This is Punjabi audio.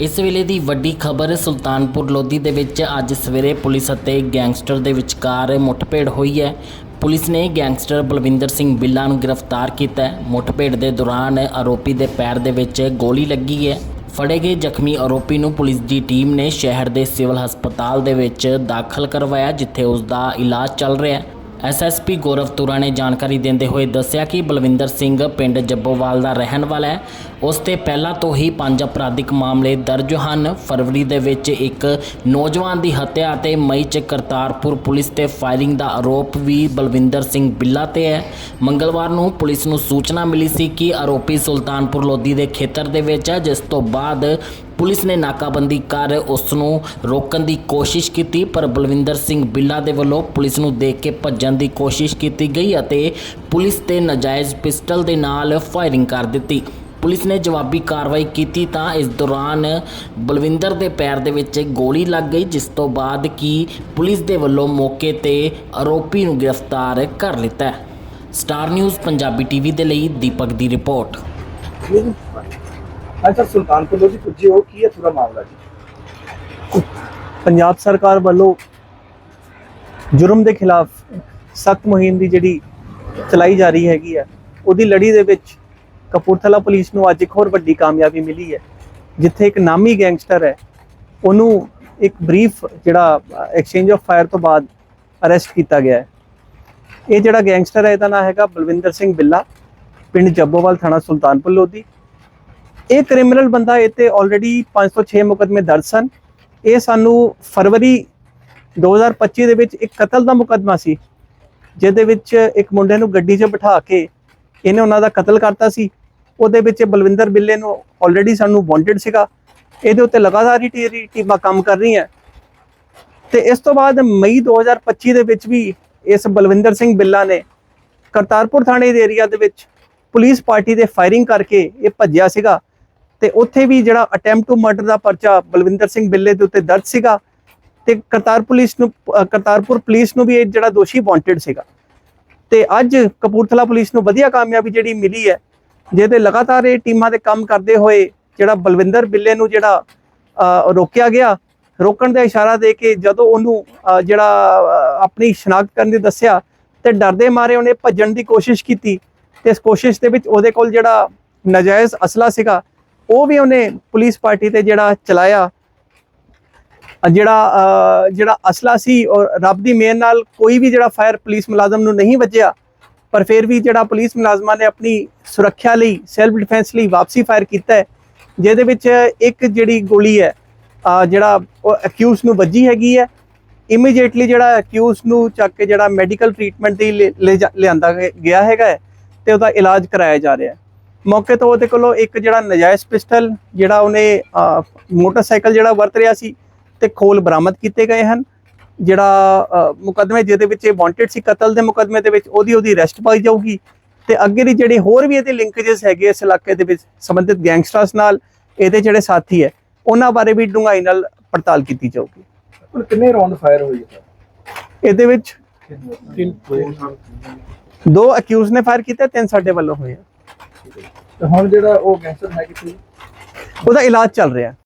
ਇਸ ਵੇਲੇ ਦੀ ਵੱਡੀ ਖਬਰ ਸੁਲਤਾਨਪੁਰ ਲੋਧੀ ਦੇ ਵਿੱਚ ਅੱਜ ਸਵੇਰੇ ਪੁਲਿਸ ਅਤੇ ਗੈਂਗਸਟਰ ਦੇ ਵਿਚਕਾਰ ਮੁੱਠਭੇੜ ਹੋਈ ਹੈ। ਪੁਲਿਸ ਨੇ ਗੈਂਗਸਟਰ ਬਲਵਿੰਦਰ ਸਿੰਘ ਬਿੱਲਾ ਨੂੰ ਗ੍ਰਿਫਤਾਰ ਕੀਤਾ ਮੁੱਠਭੇੜ ਦੇ ਦੌਰਾਨ ਆਰੋਪੀ ਦੇ ਪੈਰ ਦੇ ਵਿੱਚ ਗੋਲੀ ਲੱਗੀ ਹੈ। ਫੜੇ ਗਏ ਜ਼ਖਮੀ ਆਰੋਪੀ ਨੂੰ ਪੁਲਿਸ ਦੀ ਟੀਮ ਨੇ ਸ਼ਹਿਰ ਦੇ ਸਿਵਲ ਹਸਪਤਾਲ ਦੇ ਵਿੱਚ ਦਾਖਲ ਕਰਵਾਇਆ, ਜਿੱਥੇ ਉਸ ਦਾ ਇਲਾਜ ਚੱਲ ਰਿਹਾ ਹੈ। ਐਸਐਸਪੀ ਗੌਰਵ ਤੁਰਾ ਨੇ ਜਾਣਕਾਰੀ ਦਿੰਦੇ ਹੋਏ ਦੱਸਿਆ ਕਿ ਬਲਵਿੰਦਰ ਸਿੰਘ ਪਿੰਡ ਜੱਬੋਵਾਲ ਦਾ ਰਹਿਣ ਵਾਲਾ ਹੈ। ਉਸ ਤੇ ਪਹਿਲਾਂ ਤੋਂ ਹੀ ਪੰਜ ਅਪਰਾਧਿਕ ਮਾਮਲੇ ਦਰਜ ਹਨ। ਫਰਵਰੀ ਦੇ ਵਿੱਚ ਇੱਕ ਨੌਜਵਾਨ ਦੀ ਹੱਤਿਆ ਅਤੇ ਮਈ 'ਚ ਕਰਤਾਰਪੁਰ ਪੁਲਿਸ ਤੇ ਫਾਇਰਿੰਗ ਦਾ ਆਰੋਪ ਵੀ ਬਲਵਿੰਦਰ ਸਿੰਘ ਬਿੱਲਾ ਤੇ ਹੈ। ਮੰਗਲਵਾਰ ਨੂੰ ਪੁਲਿਸ ਨੂੰ ਸੂਚਨਾ ਮਿਲੀ ਸੀ ਕਿ ਆਰੋਪੀ ਸੁਲਤਾਨਪੁਰ ਲੋਧੀ ਦੇ ਖੇਤਰ ਦੇ ਵਿੱਚ ਹੈ, ਜਿਸ ਤੋਂ ਬਾਅਦ ਪੁਲਿਸ ਨੇ ਨਾਕਾਬੰਦੀ ਕਰ ਉਸ ਨੂੰ ਰੋਕਣ ਦੀ ਕੋਸ਼ਿਸ਼ ਕੀਤੀ, ਪਰ ਬਲਵਿੰਦਰ ਸਿੰਘ ਬਿੱਲਾ ਦੇ ਵੱਲੋਂ ਪੁਲਿਸ ਨੂੰ ਦੇਖ ਕੇ ਭੱਜਣ ਦੀ ਕੋਸ਼ਿਸ਼ ਕੀਤੀ ਗਈ ਅਤੇ ਪੁਲਿਸ ਤੇ ਨਾਜਾਇਜ਼ ਪਿਸਟਲ ਦੇ ਨਾਲ ਫਾਇਰਿੰਗ ਕਰ ਦਿੱਤੀ। ਪੁਲਿਸ ਨੇ ਜਵਾਬੀ ਕਾਰਵਾਈ ਕੀਤੀ ਤਾਂ ਇਸ ਦੌਰਾਨ ਬਲਵਿੰਦਰ ਦੇ ਪੈਰ ਦੇ ਵਿੱਚ ਗੋਲੀ ਲੱਗ ਗਈ, ਜਿਸ ਤੋਂ ਬਾਅਦ ਕਿ ਪੁਲਿਸ ਦੇ ਵੱਲੋਂ ਮੌਕੇ ਤੇ ਆਰੋਪੀ ਨੂੰ ਗ੍ਰਿਫਤਾਰ ਕਰ ਲਿੱਤਾ ਸਟਾਰ ਨਿਊਜ਼, ਪੰਜਾਬੀ ਟੀਵੀ ਦੇ ਲਈ ਦੀਪਕ ਦੀ ਰਿਪੋਰਟ। ਅੱਛਾ, ਸੁਲਤਾਨਪੁਰ ਲੋਧੀ ਪੁੱਜੇ ਹੋ, ਕੀ ਹੈ ਪੂਰਾ ਮਾਮਲਾ ਜੀ? ਪੰਜਾਬ ਸਰਕਾਰ ਵੱਲੋਂ ਜੁਰਮ ਦੇ ਖਿਲਾਫ ਸਖਤ ਮੁਹਿੰਮ ਦੀ ਜਿਹੜੀ ਚਲਾਈ ਜਾ ਰਹੀ ਹੈਗੀ ਹੈ, ਉਹਦੀ ਲੜੀ ਦੇ ਵਿੱਚ ਕਪੂਰਥਲਾ ਪੁਲਿਸ ਨੂੰ ਅੱਜ ਇੱਕ ਹੋਰ ਵੱਡੀ ਕਾਮਯਾਬੀ ਮਿਲੀ ਹੈ, ਜਿੱਥੇ ਇੱਕ ਨਾਮੀ ਗੈਂਗਸਟਰ ਹੈ, ਉਹਨੂੰ ਇੱਕ ਬਰੀਫ ਜਿਹੜਾ ਐਕਸਚੇਂਜ ਆਫ ਫਾਇਰ ਤੋਂ ਬਾਅਦ ਅਰੈਸਟ ਕੀਤਾ ਗਿਆ ਹੈ। ਇਹ ਜਿਹੜਾ ਗੈਂਗਸਟਰ ਹੈ, ਇਹਦਾ ਨਾਮ ਹੈਗਾ ਬਲਵਿੰਦਰ ਸਿੰਘ ਬਿੱਲਾ, ਪਿੰਡ ਜੱਬੋਵਾਲ ਥਾਣਾ ਸੁਲਤਾਨਪੁਰ ਲੋਧੀ। ਇਹ ਕ੍ਰਿਮੀਨਲ ਬੰਦਾ ਇਹ ਤੇ ਆਲਰੇਡੀ 506 ਮੁਕਦਮੇ ਦਰਜ ਸਨ। ਇਹ ਸਾਨੂੰ ਫਰਵਰੀ 2025 ਦੇ ਵਿੱਚ ਇੱਕ ਕਤਲ ਦਾ ਮੁਕਦਮਾ ਸੀ, ਜਿਹਦੇ ਵਿੱਚ ਇੱਕ ਮੁੰਡੇ ਨੂੰ ਗੱਡੀ 'ਚ ਬਿਠਾ ਕੇ ਇਹਨੇ ਉਹਨਾਂ ਦਾ ਕਤਲ ਕਰਤਾ ਸੀ। ਉਹਦੇ ਵਿੱਚ ਬਲਵਿੰਦਰ ਬਿੱਲੇ ਨੂੰ ਆਲਰੇਡੀ ਸਾਨੂੰ ਵਾਂਟਡ ਸੀਗਾ। ਇਹਦੇ ਉੱਤੇ ਲਗਾਤਾਰ ਹੀ ਟੀਮਾਂ ਕੰਮ ਕਰ ਰਹੀਆਂ। ਤੇ ਇਸ ਤੋਂ ਬਾਅਦ ਮਈ 2025 ਦੇ ਵਿੱਚ ਵੀ ਇਸ ਬਲਵਿੰਦਰ ਸਿੰਘ ਬਿੱਲਾ ਨੇ ਕਰਤਾਰਪੁਰ ਥਾਣੇ ਦੇ ਏਰੀਆ ਦੇ ਵਿੱਚ ਪੁਲਿਸ ਪਾਰਟੀ ਦੇ ਫਾਇਰਿੰਗ ਕਰਕੇ ਇਹ ਭੱਜਿਆ ਸੀਗਾ। ਤੇ ਉੱਥੇ ਵੀ ਜਿਹੜਾ ਅਟੈਂਪਟ ਟੂ ਮਰਡਰ ਦਾ ਪਰਚਾ ਬਲਵਿੰਦਰ ਸਿੰਘ ਬਿੱਲੇ ਦੇ ਉੱਤੇ ਦਰਜ ਸੀਗਾ ਤੇ ਕਰਤਾਰ ਪੁਲਿਸ ਨੂੰ ਕਰਤਾਰਪੁਰ ਪੁਲਿਸ ਨੂੰ ਵੀ ਇਹ ਜਿਹੜਾ ਦੋਸ਼ੀ ਵਾਂਟਡ ਸੀਗਾ। ਤੇ ਅੱਜ ਕਪੂਰਥਲਾ ਪੁਲਿਸ ਨੂੰ ਵਧੀਆ ਕਾਮਯਾਬੀ ਜਿਹੜੀ ਮਿਲੀ ਹੈ, ਜਿਹਦੇ ਲਗਾਤਾਰ ਇਹ ਟੀਮਾਂ ਦੇ ਕੰਮ ਕਰਦੇ ਹੋਏ ਜਿਹੜਾ ਬਲਵਿੰਦਰ ਬਿੱਲੇ ਨੂੰ ਜਿਹੜਾ ਰੋਕਿਆ ਗਿਆ, ਰੋਕਣ ਦਾ ਇਸ਼ਾਰਾ ਦੇ ਕੇ ਜਦੋਂ ਉਹਨੂੰ ਜਿਹੜਾ ਆਪਣੀ ਸ਼ਨਾਖਤ ਕਰਨ ਦੀ ਦੱਸਿਆ ਤੇ ਡਰਦੇ ਮਾਰੇ ਉਹਨੇ ਭੱਜਣ ਦੀ ਕੋਸ਼ਿਸ਼ ਕੀਤੀ ਤੇ ਇਸ ਕੋਸ਼ਿਸ਼ ਦੇ ਵਿੱਚ ਉਹਦੇ ਕੋਲ ਜਿਹੜਾ ਨਜਾਇਜ਼ ਅਸਲਾ ਸੀਗਾ ਉਹ ਵੀ ਉਹਨੇ ਪੁਲਿਸ ਪਾਰਟੀ ਤੇ ਜਿਹੜਾ ਚਲਾਇਆ। ਜਿਹੜਾ ਜਿਹੜਾ ਅਸਲਾ ਸੀ ਔਰ ਰੱਬ ਦੀ ਮਿਹਰ ਨਾਲ ਕੋਈ ਵੀ ਜਿਹੜਾ ਫਾਇਰ ਪੁਲਿਸ ਮੁਲਾਜ਼ਮ ਨੂੰ ਨਹੀਂ ਵੱਜਿਆ, ਪਰ ਫਿਰ ਵੀ ਜਿਹੜਾ ਪੁਲਿਸ ਮੁਲਾਜ਼ਮਾਂ ਨੇ ਆਪਣੀ ਸੁਰੱਖਿਆ ਲਈ ਸੈਲਫ ਡਿਫੈਂਸ ਲਈ ਵਾਪਸੀ ਫਾਇਰ ਕੀਤਾ ਹੈ, ਜਿਹਦੇ ਵਿੱਚ ਇੱਕ ਜਿਹੜੀ ਗੋਲੀ ਹੈ ਜਿਹੜਾ ਉਹ ਅਕਿਊਜ਼ ਨੂੰ ਵੱਜੀ ਹੈਗੀ ਹੈ ਇਮੀਡੀਏਟਲੀ ਜਿਹੜਾ ਅਕਿਊਜ਼ ਨੂੰ ਚੱਕ ਕੇ ਜਿਹੜਾ ਮੈਡੀਕਲ ਟ੍ਰੀਟਮੈਂਟ ਲਈ ਲੈ- ਲੈ ਜਾ- ਲਿਆਂਦਾ ਗਿਆ ਹੈਗਾ ਹੈ ਤੇ ਉਹਦਾ ਇਲਾਜ ਕਰਾਇਆ ਜਾ ਰਿਹਾ ਹੈ। ਮੌਕੇ ਤੋਂ ਉਹਦੇ ਕੋਲੋਂ ਇੱਕ ਜਿਹੜਾ ਨਜਾਇਜ਼ ਪਿਸਟਲ ਜਿਹੜਾ ਉਹਨੇ ਮੋਟਰਸਾਈਕਲ ਜਿਹੜਾ ਵਰਤ ਰਿਹਾ ਸੀ ਤੇ ਖੋਲ ਬਰਾਮਦ ਕੀਤੇ ਗਏ ਹਨ। ਜਿਹੜਾ ਮੁਕੱਦਮੇ ਜਿਹਦੇ ਵਿੱਚ ਇਹ ਵਾਂਟਡ ਸੀ ਕਤਲ ਦੇ ਮੁਕੱਦਮੇ ਦੇ ਵਿੱਚ ਉਹਦੀ ਉਹਦੀ ਅਰੈਸਟ ਪਾਈ ਜਾਊਗੀ। ਤੇ ਅੱਗੇ ਦੀ ਜਿਹੜੇ ਹੋਰ ਵੀ ਇਹਦੇ ਲਿੰਕੇजेस ਹੈਗੇ ਇਸ ਇਲਾਕੇ ਦੇ ਵਿੱਚ ਸੰਬੰਧਿਤ ਗੈਂਗਸਟਰਸ ਨਾਲ ਇਹਦੇ ਜਿਹੜੇ ਸਾਥੀ ਹੈ ਉਹਨਾਂ ਬਾਰੇ ਵੀ ਡੂੰਘਾਈ ਨਾਲ ਪੜਤਾਲ ਕੀਤੀ ਜਾਊਗੀ। ਹੁਣ ਕਿੰਨੇ ਰਾਉਂਡ ਫਾਇਰ ਹੋਈ ਹੈ ਇਹਦੇ ਵਿੱਚ ਦੋ ਅਕਿਊਜ਼ ਨੇ ਫਾਇਰ ਕੀਤਾ ਤਿੰਨ ਸਾਡੇ ਵੱਲੋਂ ਹੋਏ ਆ। ਤੇ ਹੁਣ ਜਿਹੜਾ ਉਹ ਕੈਂਸਰ ਹੈ ਕਿੱਥੇ? ਉਹਦਾ ਇਲਾਜ ਚੱਲ ਰਿਹਾ।